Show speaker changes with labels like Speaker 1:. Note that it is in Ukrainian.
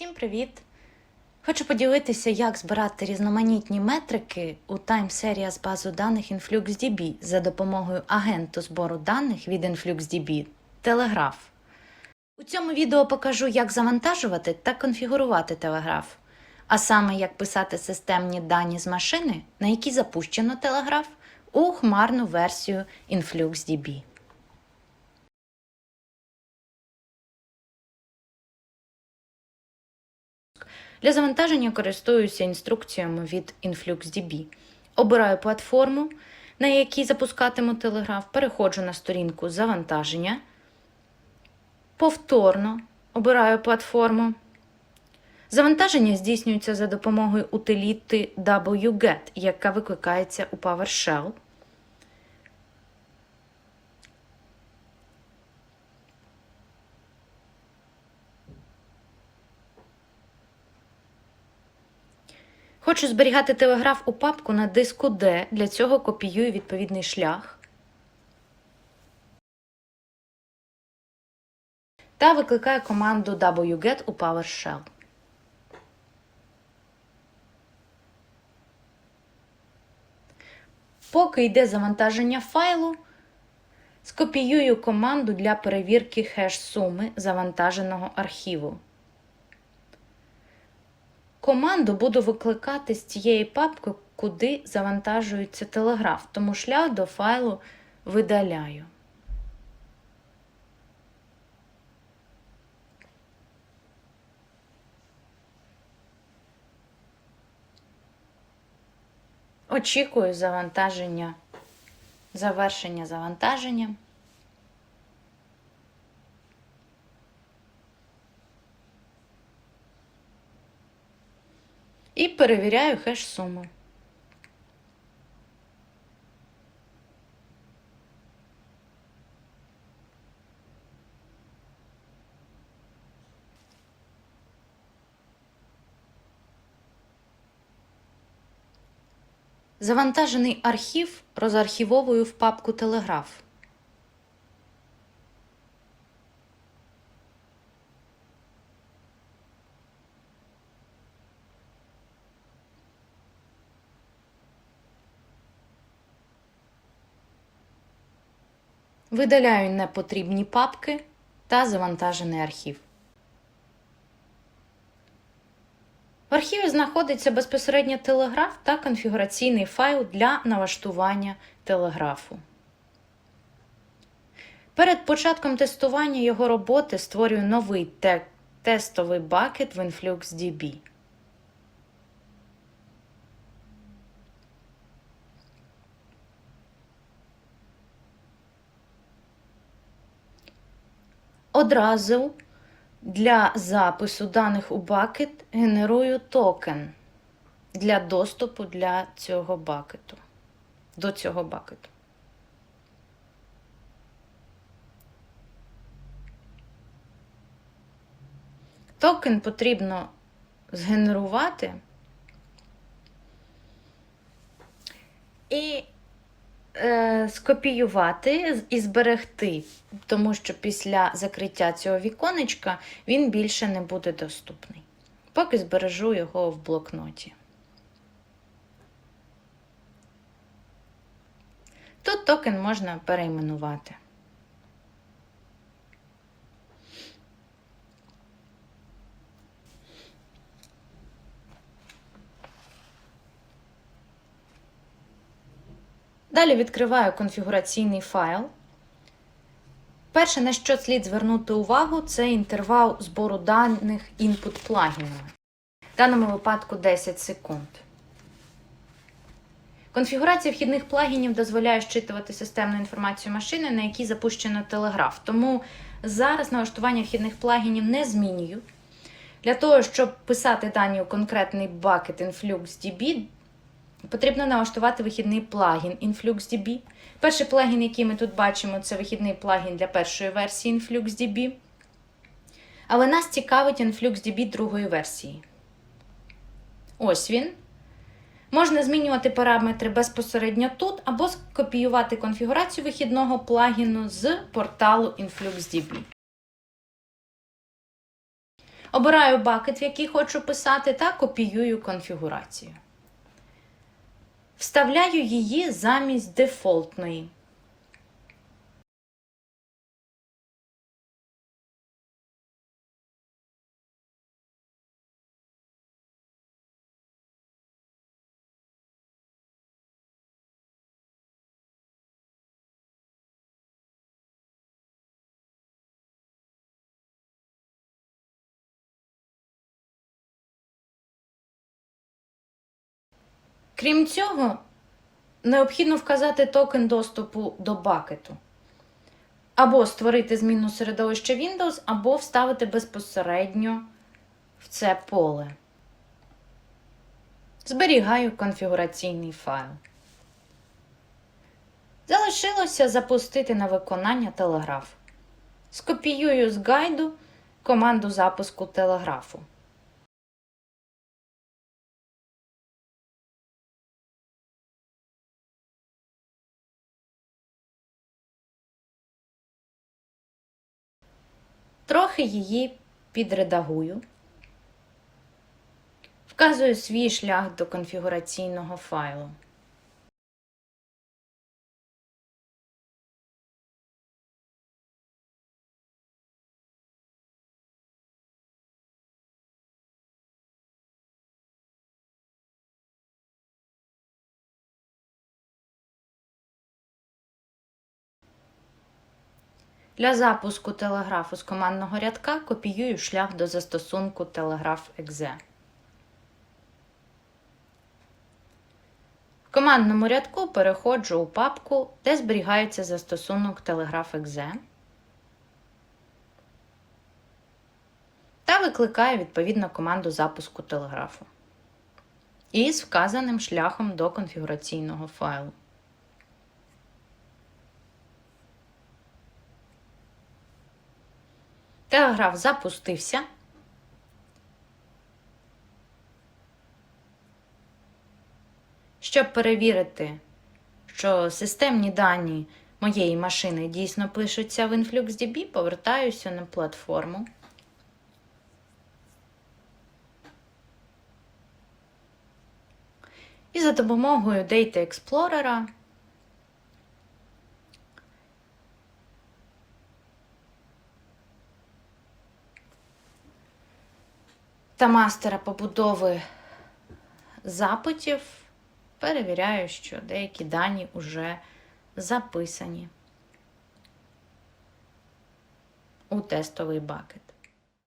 Speaker 1: Всім привіт! Хочу поділитися, як збирати різноманітні метрики у Time Series базу даних InfluxDB за допомогою агенту збору даних від InfluxDB Telegraph. У цьому відео покажу, як завантажувати та конфігурувати Telegraph, а саме як писати системні дані з машини, на якій запущено Telegraph, у хмарну версію InfluxDB. Для завантаження користуюся інструкціями від InfluxDB. Обираю платформу, на якій запускатиму телеграф, переходжу на сторінку завантаження. Повторно обираю платформу. Завантаження здійснюється за допомогою утиліти wget, яка викликається у PowerShell. Хочу зберігати телеграф у папку на диску D. Для цього копіюю відповідний шлях. Та викликаю команду wget у PowerShell. Поки йде завантаження файлу, скопіюю команду для перевірки хеш-суми завантаженого архіву. Команду буду викликати з цієї папки, куди завантажується телеграф, тому шлях до файлу видаляю. Очікую завантаження, завершення завантаження. І перевіряю хеш-суму. Завантажений архів розархівовую в папку Телеграф. Видаляю непотрібні папки та завантажений архів. В архіві знаходиться безпосередньо телеграф та конфігураційний файл для налаштування телеграфу. Перед початком тестування його роботи створюю новий тестовий бакет в InfluxDB. Одразу для запису даних у бакет генерую токен для доступу для цього бакету. До цього бакету. Токен потрібно згенерувати і скопіювати і зберегти, тому що після закриття цього віконечка він більше не буде доступний. Поки збережу його в блокноті. Тут токен можна перейменувати. Далі відкриваю конфігураційний файл. Перше, на що слід звернути увагу, це інтервал збору даних інпут плагінами. В даному випадку 10 секунд. Конфігурація вхідних плагінів дозволяє щитувати системну інформацію машини, на якій запущено телеграф. Тому зараз налаштування вхідних плагінів не змінюю. Для того, щоб писати дані у конкретний бакет InfluxDB, Потрібно налаштувати вихідний плагін InfluxDB. Перший плагін, який ми тут бачимо, це вихідний плагін для першої версії InfluxDB. Але нас цікавить InfluxDB другої версії. Ось він. Можна змінювати параметри безпосередньо тут, або скопіювати конфігурацію вихідного плагіну з порталу InfluxDB. Обираю бакет, в який хочу писати, та копіюю конфігурацію. Вставляю її замість дефолтної. Крім цього, необхідно вказати токен доступу до бакету. Або створити змінну середовище Windows, або вставити безпосередньо в це поле. Зберігаю конфігураційний файл. Залишилося запустити на виконання телеграф. Скопіюю з гайду команду запуску телеграфу. Трохи її підредагую. Вказую свій шлях до конфігураційного файлу. Для запуску телеграфу з командного рядка копіюю шлях до застосунку Telegraph.exe. В командному рядку переходжу у папку, де зберігається застосунок Telegraph.exe та викликаю відповідно команду запуску телеграфу із вказаним шляхом до конфігураційного файлу. Телеграф запустився. Щоб перевірити, що системні дані моєї машини дійсно пишуться в InfluxDB, повертаюся на платформу. І за допомогою Data Explorer та мастера побудови запитів перевіряю, що деякі дані вже записані у тестовий бакет.